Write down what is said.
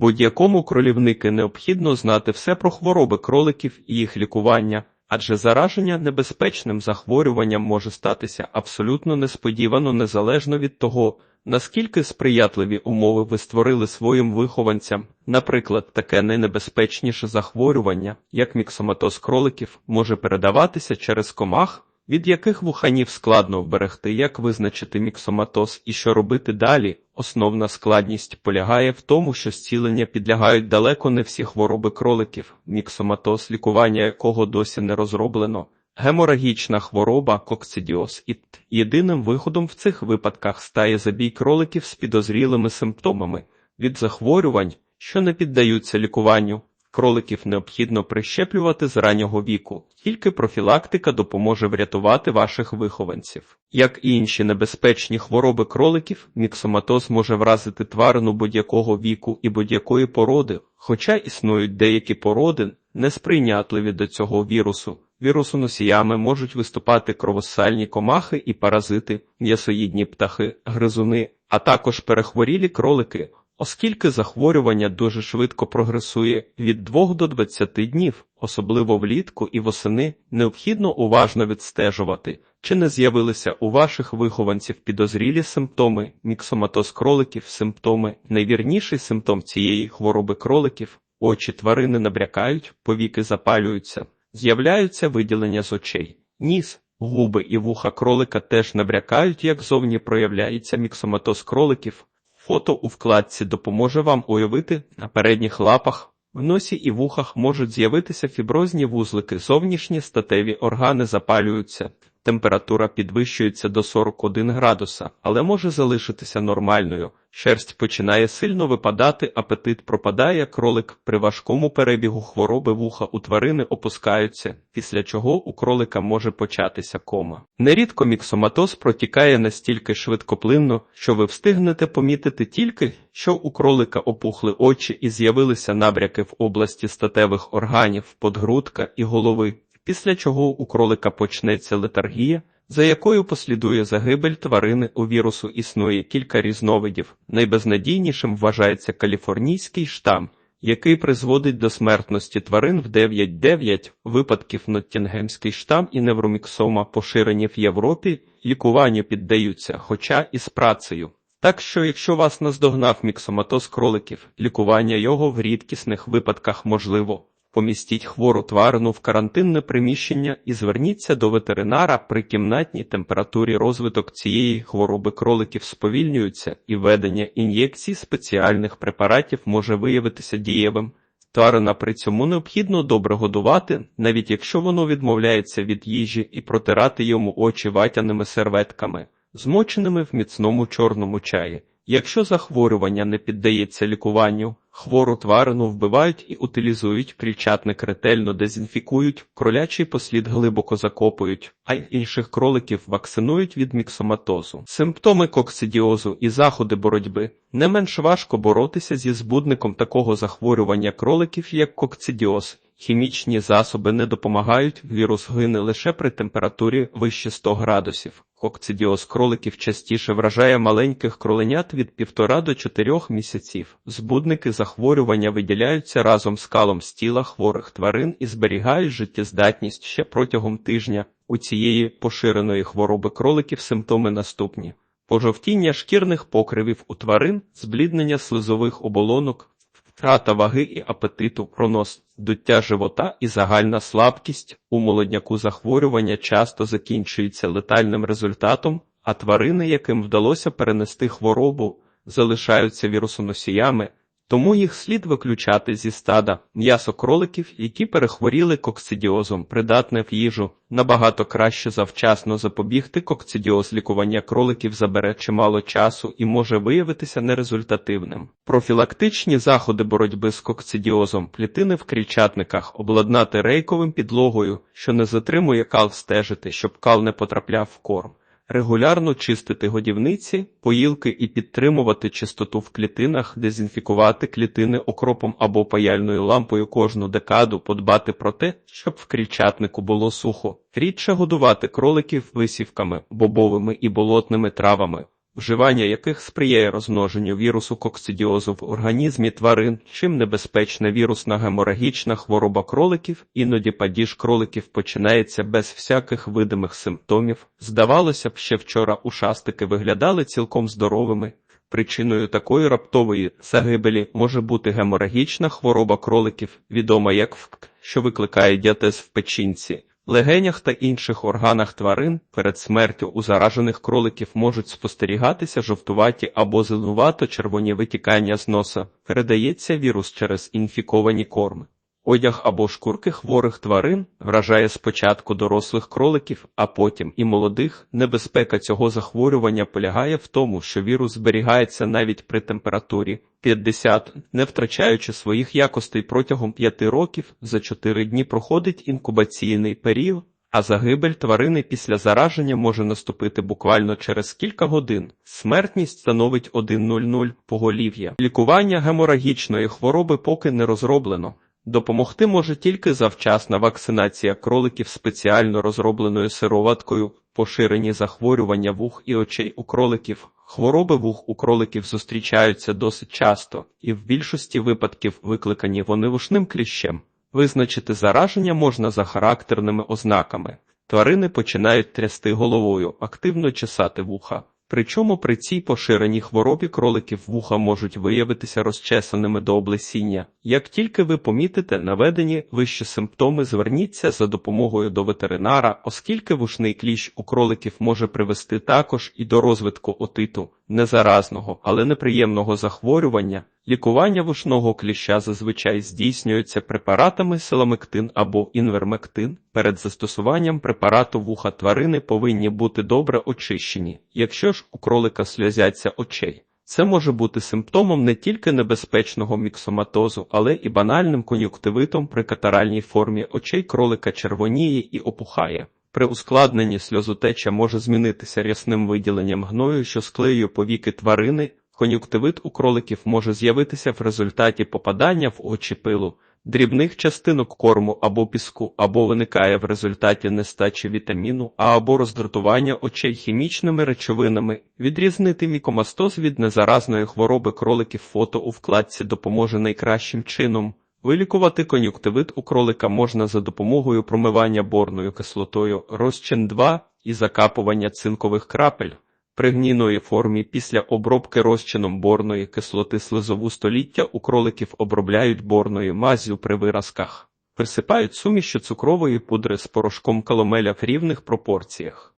Будь-якому кролівники необхідно знати все про хвороби кроликів і їх лікування, адже зараження небезпечним захворюванням може статися абсолютно несподівано незалежно від того, наскільки сприятливі умови ви створили своїм вихованцям. Наприклад, таке найнебезпечніше захворювання, як міксоматоз кроликів, може передаватися через комах, від яких вуханів складно вберегти, як визначити міксоматоз і що робити далі. Основна складність полягає в тому, що зцілення підлягають далеко не всі хвороби кроликів, міксоматоз, лікування якого досі не розроблено. Геморагічна хвороба кокцидіоз і єдиним виходом в цих випадках стає забій кроликів з підозрілими симптомами від захворювань, що не піддаються лікуванню. Кроликів необхідно прищеплювати з раннього віку, тільки профілактика допоможе врятувати ваших вихованців. Як і інші небезпечні хвороби кроликів, міксоматоз може вразити тварину будь-якого віку і будь-якої породи, хоча існують деякі породи, несприйнятливі до цього вірусу. Вірусоносіями можуть виступати кровосальні комахи і паразити, м'ясоїдні птахи, гризуни, а також перехворілі кролики. Оскільки захворювання дуже швидко прогресує від 2 до 20 днів, особливо влітку і восени, необхідно уважно відстежувати, чи не з'явилися у ваших вихованців підозрілі симптоми, міксоматоз кроликів, симптоми. Найвірніший симптом цієї хвороби кроликів очі тварини набрякають, повіки запалюються, з'являються виділення з очей, ніс. Губи і вуха кролика теж набрякають, як зовні проявляється міксоматоз кроликів. Фото у вкладці допоможе вам уявити на передніх лапах, в носі і вухах можуть з'явитися фіброзні вузлики, зовнішні статеві органи запалюються, температура підвищується до 41 градуса, але може залишитися нормальною. Шерсть починає сильно випадати, апетит пропадає, кролик при важкому перебігу хвороби вуха у тварини опускаються, після чого у кролика може початися кома. Нерідко міксоматоз протікає настільки швидкоплинно, що ви встигнете помітити тільки, що у кролика опухли очі і з'явилися набряки в області статевих органів, подгрудка і голови, після чого у кролика почнеться летаргія, за якою послідує загибель тварини у вірусу існує кілька різновидів. Найбезнадійнішим вважається каліфорнійський штам, який призводить до смертності тварин в 9-9 випадків Ноттінгемський штам і невроміксома, поширені в Європі, лікуванню піддаються, хоча і з працею. Так що, якщо вас наздогнав міксоматоз кроликів, лікування його в рідкісних випадках можливо. Помістіть хвору тварину в карантинне приміщення і зверніться до ветеринара при кімнатній температурі розвиток цієї хвороби кроликів сповільнюється і введення ін'єкцій спеціальних препаратів може виявитися дієвим. Тварина при цьому необхідно добре годувати, навіть якщо воно відмовляється від їжі і протирати йому очі ватяними серветками, змоченими в міцному чорному чаї. Якщо захворювання не піддається лікуванню, хвору тварину вбивають і утилізують, крільчатник ретельно дезінфікують, кролячий послід глибоко закопують, а інших кроликів вакцинують від міксоматозу. Симптоми коксидіозу і заходи боротьби не менш важко боротися зі збудником такого захворювання кроликів, як коксидіоз. Хімічні засоби не допомагають, вірус гине лише при температурі вище 100 градусів. Кокцидіоз кроликів частіше вражає маленьких кроленят від 1,5 до 4 місяців. Збудники захворювання виділяються разом з калом з тіла хворих тварин і зберігають життєздатність ще протягом тижня. У цієї поширеної хвороби кроликів симптоми наступні: пожовтіння шкірних покривів у тварин, збліднення слизових оболонок, втрата ваги і апетиту, пронос, дуття живота і загальна слабкість. У молодняку захворювання часто закінчується летальним результатом, а тварини, яким вдалося перенести хворобу, залишаються вірусоносіями, тому їх слід виключати зі стада м'ясо кроликів, які перехворіли коксидіозом, придатне в їжу. Набагато краще завчасно запобігти коксидіоз лікування кроликів забере чимало часу і може виявитися нерезультативним. Профілактичні заходи боротьби з коксидіозом, клітини в крільчатниках, обладнати рейковим підлогою, що не затримує кал стежити, щоб кал не потрапляв в корм регулярно чистити годівниці, поїлки і підтримувати чистоту в клітинах, дезінфікувати клітини окропом або паяльною лампою кожну декаду, подбати про те, щоб в крільчатнику було сухо, рідше годувати кроликів висівками, бобовими і болотними травами. Вживання яких сприяє розмноженню вірусу коксидіозу в організмі тварин, чим небезпечна вірусна геморагічна хвороба кроликів, іноді падіж кроликів починається без всяких видимих симптомів. Здавалося б, ще вчора ушастики виглядали цілком здоровими. Причиною такої раптової загибелі може бути геморагічна хвороба кроликів, відома як ВК, що викликає діатез в печінці. Легенях та інших органах тварин перед смертю у заражених кроликів можуть спостерігатися жовтуваті або зеленувато-червоні витікання з носа. Передається вірус через інфіковані корми. Одяг або шкурки хворих тварин вражає спочатку дорослих кроликів, а потім і молодих. Небезпека цього захворювання полягає в тому, що вірус зберігається навіть при температурі 50, не втрачаючи своїх якостей протягом 5 років, за 4 дні проходить інкубаційний період, а загибель тварини після зараження може наступити буквально через кілька годин. Смертність становить 1,00 поголів'я. Лікування геморагічної хвороби поки не розроблено. Допомогти може тільки завчасна вакцинація кроликів спеціально розробленою сироваткою, поширені захворювання вух і очей у кроликів. Хвороби вух у кроликів зустрічаються досить часто, і в більшості випадків викликані вони вушним кліщем. Визначити зараження можна за характерними ознаками. Тварини починають трясти головою, активно чесати вуха. Причому при цій поширеній хворобі кроликів вуха можуть виявитися розчесаними до облесіння. Як тільки ви помітите наведені вищі симптоми, зверніться за допомогою до ветеринара, оскільки вушний кліщ у кроликів може привести також і до розвитку отиту, незаразного, але неприємного захворювання. Лікування вушного кліща зазвичай здійснюється препаратами селамектин або інвермектин. Перед застосуванням препарату вуха тварини повинні бути добре очищені, якщо ж у кролика сльозяться очей. Це може бути симптомом не тільки небезпечного міксоматозу, але і банальним кон'юктивитом при катаральній формі очей кролика червоніє і опухає. При ускладненні сльозотеча може змінитися рясним виділенням гною, що склеює повіки тварини. Кон'юктивит у кроликів може з'явитися в результаті попадання в очі пилу, дрібних частинок корму або піску, або виникає в результаті нестачі вітаміну, а або роздратування очей хімічними речовинами. Відрізнити мікомастоз від незаразної хвороби кроликів фото у вкладці допоможе найкращим чином. Вилікувати кон'юктивит у кролика можна за допомогою промивання борною кислотою розчин 2 і закапування цинкових крапель. При гнійної формі після обробки розчином борної кислоти слизову століття у кроликів обробляють борною маззю при виразках. Присипають суміші цукрової пудри з порошком каломеля в рівних пропорціях.